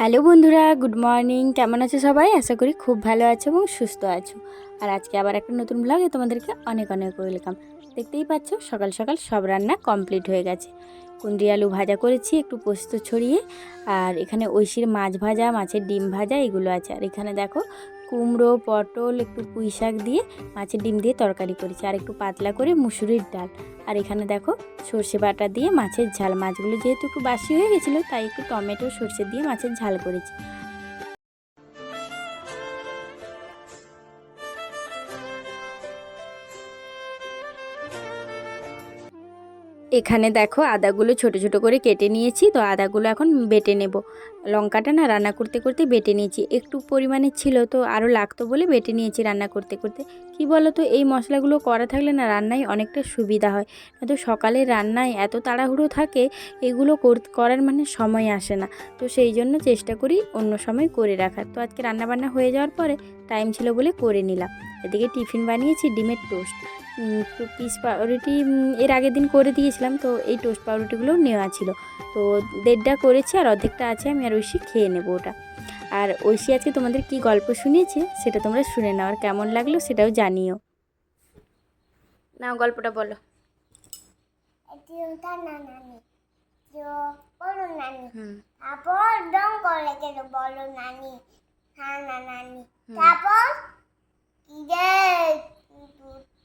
Hello বন্ধুরা, good morning. কেমন আছো সবাই? আশা করি খুব ভালো আছো এবং সুস্থ আছো। আর আজকে আবার একটা নতুন ব্লগে তোমাদেরকে অনেক অনেক ওয়েলকাম দেখতেই পাচ্ছ, সকাল সকাল সব রান্না কমপ্লিট হয়ে গেছে। কুন্ডি আলু ভাজা করেছি, একটু পোস্ত ছড়িয়ে। আর এখানে ঐশির মাছ ভাজা, মাছের ডিম ভাজা, এগুলো আছে। আর এখানে দেখো কুমড়ো, পটল, একটু পুঁই শাক দিয়ে মাছের ডিম দিয়ে তরকারি করেছি। আর একটু পাতলা করে মুসুরির ডাল। আর এখানে দেখো সর্ষে বাটা দিয়ে মাছের ঝাল। মাছগুলো যেহেতু একটু বাসি হয়ে গেছিল, তাই একটু টমেটো, সর্ষে দিয়ে মাছের ঝাল করেছি। এখানে দেখো আদাগুলো ছোট ছোট করে কেটে নিয়েছি, তো আদাগুলো এখন বেটে নেব। লঙ্কাটা না রান্না করতে করতে বেটে নিয়েছি। একটু পরিমাণে ছিল তো আরও লাগতো বলে বেটে নিয়েছি রান্না করতে করতে। কি বলো তো এই মশলাগুলো করা থাকলে না রান্নায় অনেকটা সুবিধা হয়। তো সকালে রান্নায় এত তাড়াহুড়ো থাকে, এগুলো কর- করার মানে সময় আসে না। তো সেই জন্য চেষ্টা করি অন্য সময় করে রাখার। তো আজকে রান্নাবান্না হয়ে যাওয়ার পরে টাইম ছিল বলে করে নিলাম। এদিকে টিফিন বানিয়েছি, ডিমের টোস্ট। তো পিস পাউরুটি এর আগের দিন করে দিয়েছিলাম তো এই টোস্ট পাউরুটিগুলো নেওয়া ছিল। তো দেড়টা করেছি আর অর্ধেকটা আছে আমি আর ঐশী খেয়ে নেব ওটা। আর ঐশী আজকে তোমাদের কি গল্প শুনিয়েছে সেটা তোমরা শুনে নাও আর কেমন লাগল সেটাও জানিও। নাও গল্পটা বলো। নানি। তারপর ডং করে গেল বলো নানি হ্যাঁ না নানি তারপর কি রে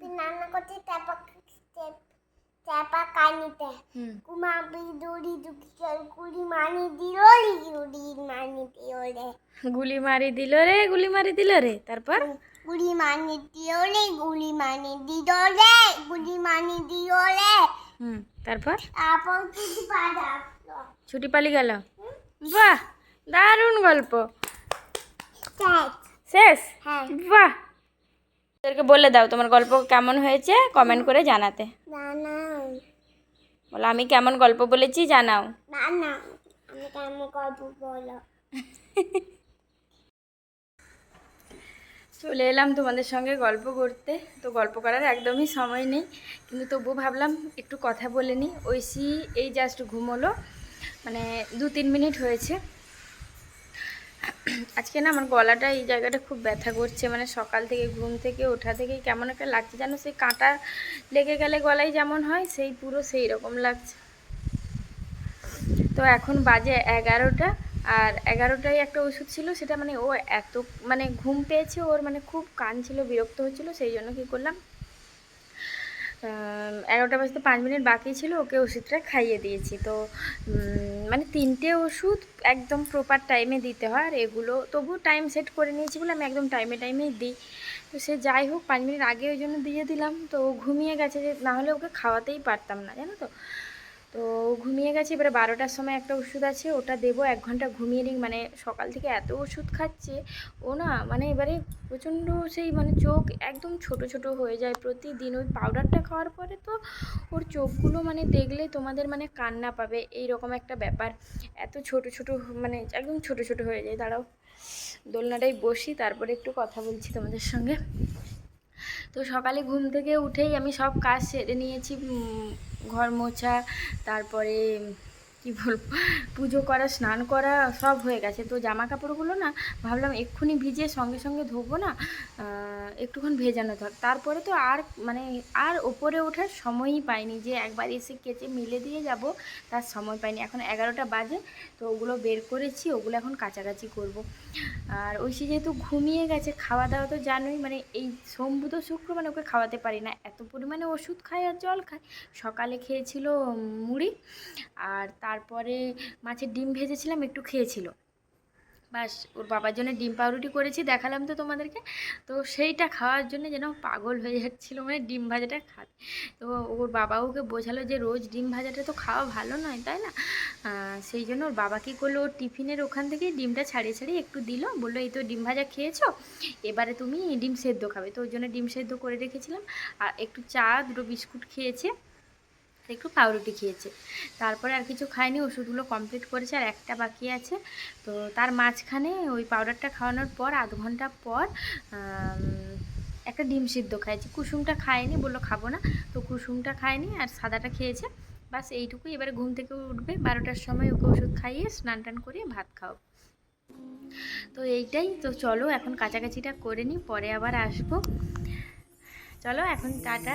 রান্না করতে চাপা চাপা কানিতে হুম কুমাবি দড়ি দুকি গেল মানি দিল কুড়ি মানি দিল রে গুলি মারি দিল রে গুলি মারি দিল রে তারপর কুড়ি মানি দিল রে গুলি মানি দিল রে গুলি মানি দিল রে হুম তারপর তারপর কিছু বাজা ছুটি পালি গেল বাহ দারুণ গল্প শেষ শেষ হ্যাঁ বাহ ওদেরকে বলে দাও তোমার গল্প কেমন হয়েছে? কমেন্ট করে জানাতে। না না বলো আমি কেমন গল্প বলেছি জানাও। না না আমি কেমন গল্প বলো। চলে এলাম তোমাদের সঙ্গে গল্প করতে। তো গল্প করার একদমই সময় নেই কিন্তু তবুও ভাবলাম একটু কথা বলে নিই। ঐশী এই জাস্ট ঘুমোলো। মানে দু তিন মিনিট হয়েছে। আজকে না আমার গলাটা এই জায়গাটা খুব ব্যথা করছে মানে সকাল থেকে ঘুম থেকে ওঠা থেকে কেমন একটা লাগছে যেন সেই কাঁটা লেগে গেলে গলায় যেমন হয়, সেই পুরো সেই রকম লাগছে। তো এখন বাজে এগারোটা আর এগারোটায় একটা ওষুধ ছিল, সেটা মানে ও এত মানে ঘুম পেয়েছে, ওর মানে খুব কান ছিল, বিরক্ত হচ্ছিল, সেই জন্য কী করলাম এগারোটা বাজতে পাঁচ মিনিট বাকি ছিল, ওকে ওষুধটা খাইয়ে দিয়েছি। তো মানে তিনটে ওষুধ একদম প্রপার টাইমে দিতে হয়, আর এগুলো তবু টাইম সেট করে নিয়েছি বলে আমি একদম টাইমে টাইমেই দিই। তো সে যাই হোক, পাঁচ মিনিট আগে ওই জন্য দিয়ে দিলাম। তো ও ঘুমিয়ে গেছে যে নাহলে ওকে খাওয়াতেই পারতাম না, জানো তো? তো ঘুমিয়ে গেছে, এবারে বারোটার সময় একটা ওষুধ আছে, ওটা দেবো, এক ঘণ্টা ঘুমিয়ে নিই মানে সকাল থেকে এত ওষুধ খাচ্ছে, ও না মানে এবারে প্রচণ্ড সেই মানে চোখ একদম ছোট ছোট হয়ে যায় প্রতিদিন, ওই পাউডারটা খাওয়ার পরে তো ওর চোখগুলো মানে দেখলে তোমাদের মানে কান্না পাবে এই রকম একটা ব্যাপার, এত ছোট ছোট মানে একদম ছোট ছোট হয়ে যায়, দাঁড়াও দোলনাটাই বসি, তারপরে একটু কথা বলছি তোমাদের সঙ্গে, তো সকালে ঘুম থেকে উঠেই আমি সব কাজ সেরে নিয়েছি ঘর মোছা তারপরে কি বলব, পুজো করা, স্নান করা সব হয়ে গেছে। তো জামা কাপড়গুলো না ভাবলাম এক্ষুনি ভিজে সঙ্গে সঙ্গে ধোবো না একটুক্ষণ ভেজানো থাক। তারপরে তো আর মানে আর ওপরে ওঠার সময়ই পাইনি যে একবার এসে কেচে মিলে দিয়ে যাব, তার সময় পাইনি। এখন এগারোটা বাজে, তো ওগুলো বের করেছি, ওগুলো এখন কাছাকাছি করব। আর ঐশী যেহেতু ঘুমিয়ে গেছে খাওয়া দাওয়া তো জানোই মানে এই সোম বুধ শুক্র মানে ওকে খাওয়াতে পারি না। এত পরিমাণে ওষুধ খায় আর জল খায়। সকালে খেয়েছিল মুড়ি, আর তারপরে মাছের ডিম ভেজেছিলাম, একটু খেয়েছিল। বাস, ওর বাবার জন্য ডিম পাউরুটি করেছি, দেখালাম তো তোমাদেরকে। তো সেইটা খাওয়ার জন্য যেন পাগল হয়ে যাচ্ছিল মানে ডিম ভাজাটা খাবে। তো ওর বাবা ওকে বোঝালো যে রোজ ডিম ভাজাটা তো খাওয়া ভালো নয়, তাই না? সেই জন্য ওর বাবা কী করল, ওর টিফিনের ওখান থেকে ডিমটা ছাড়িয়ে ছাড়িয়ে একটু দিল। বলল, এই তো ডিম ভাজা খেয়েছো? এবারে তুমি ডিম সেদ্ধ খাবে। তো ওর জন্য ডিম সেদ্ধ করে রেখেছিলাম। আর একটু চা, দুটো বিস্কুট খেয়েছে। একটু পাউরুটি খেয়েছে। তারপরে আর কিছু খায়নি ওষুধগুলো কমপ্লিট করেছে আর একটা বাকি আছে। তো তার মাঝখানে ওই পাউডারটা খাওয়ানোর পর, আধ ঘণ্টা পর একটা ডিম সিদ্ধ খাইছি। কুসুমটা খায়নি, বলল খাব না। তো কুসুমটা খায়নি আর সাদাটা খেয়েছে। বাস এইটুকুই, এবারে ঘুম থেকে উঠবে, বারোটার সময় ওকে ওষুধ খাইয়ে স্নান টান করিয়ে ভাত খাও। তো এইটাই, তো চলো এখন কাছাকাছিটা করে নিই, পরে আবার আসব। চলো এখন টাটা।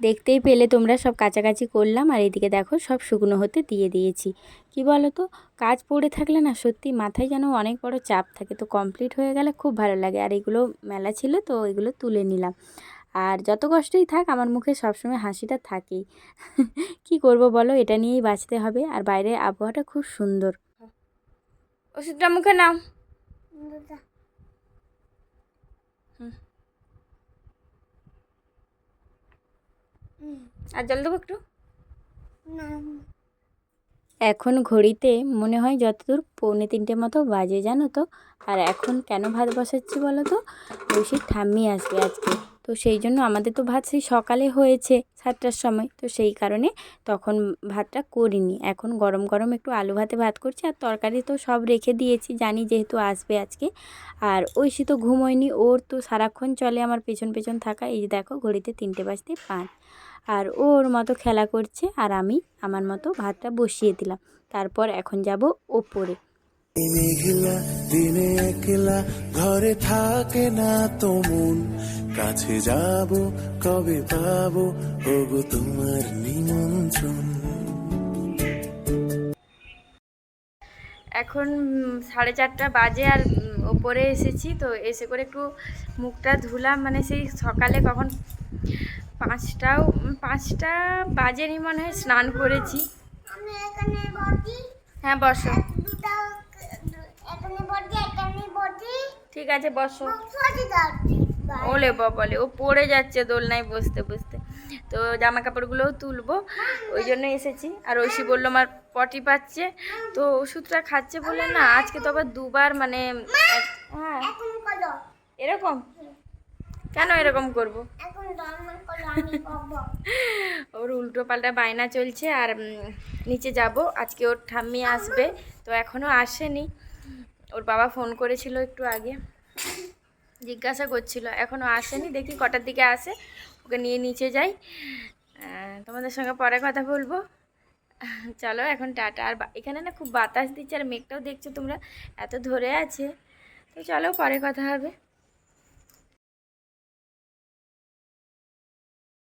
দেখতেই পেলে তোমরা সব কাছাকাছি করলাম আর এদিকে দেখো সব শুকনো হতে দিয়ে দিয়েছি। কি বলো তো কাজ পড়ে থাকলে না সত্যি মাথায় যেন অনেক বড় চাপ থাকে। তো কমপ্লিট হয়ে গেলে খুব ভালো লাগে। আর এগুলো মেলা ছিল তো এগুলো তুলে নিলাম। আর যত কষ্টই থাক আমার মুখে সবসময় হাসিটা থাকেই। কি করব বলো? এটা নিয়েই বাঁচতে হবে। আর বাইরের আবহাওয়াটা খুব সুন্দর। ওষুধটা মুখে নাও। আর জল দেবো একটু? এখন ঘড়িতে মনে হয় যতদূর পৌনে তিনটে মতো বাজে জানো তো? আর এখন কেন ভাত বসাচ্ছি বলো তো? ঐশীর ঠাম্মি আসবে আজকে। তো সেই জন্য আমাদের তো ভাত সেই সকালে হয়েছে সাতটার সময়। তো সেই কারণে তখন ভাতটা করিনি। এখন গরম গরম একটু আলু ভাতে ভাত করছি আর তরকারি তো সব রেখে দিয়েছি জানি যেহেতু আসবে আজকে। আর ঐশী তো ঘুমোয়নি ওর তো সারাক্ষণ চলে আমার পেছন পেছন থাকা। এই যে দেখো ঘড়িতে তিনটে বাজতে পাঁচ। আর ও ওর মতো খেলা করছে আর আমি আমার মতো ভাতটা বসিয়ে দিলাম। তারপর এখন যাব ওপরে। মেঘলা দিনে একলা ঘরে থাকে না তো মন। কাছে যাব কবে পাবো ওগো তোমার নিমন্ত্রণ। এখন সাড়ে চারটা বাজে আর ওপরে এসেছি তো এসে করে একটু মুখটা ধুলাম। মানে সেই সকালে কখন পাঁচটাও পাঁচটা বাজেনি মনে হয় স্নান করেছি। হ্যাঁ বসো। ঠিক আছে বসো। ওলে বলে ও পড়ে যাচ্ছে দোলনায় বসতে বসতে। তো জামা কাপড়গুলোও তুলবো ওই জন্য এসেছি। আর ঐশী বলল আমার পটি পাচ্ছে। তো ওষুধটা খাচ্ছে বলে না আজকে তো আবার দুবার মানে হ্যাঁ। এরকম? কেন এরকম করব? ওর উল্টো পাল্টা বায়না চলছে আর নিচে যাব। আজকে ওর ঠাম্মি আসবে তো এখনও আসেনি। ওর বাবা ফোন করেছিল একটু আগে। জিজ্ঞাসা করছিল এখনও আসেনি। দেখি কটার দিকে আসে। ওকে নিয়ে নিচে যাই। তোমাদের সঙ্গে পরে কথা বলব। চলো এখন টাটা। আর এখানে না খুব বাতাস দিচ্ছে আর মেঘটাও দেখছ তোমরা এত ধরে আছে। তো চলো পরে কথা হবে।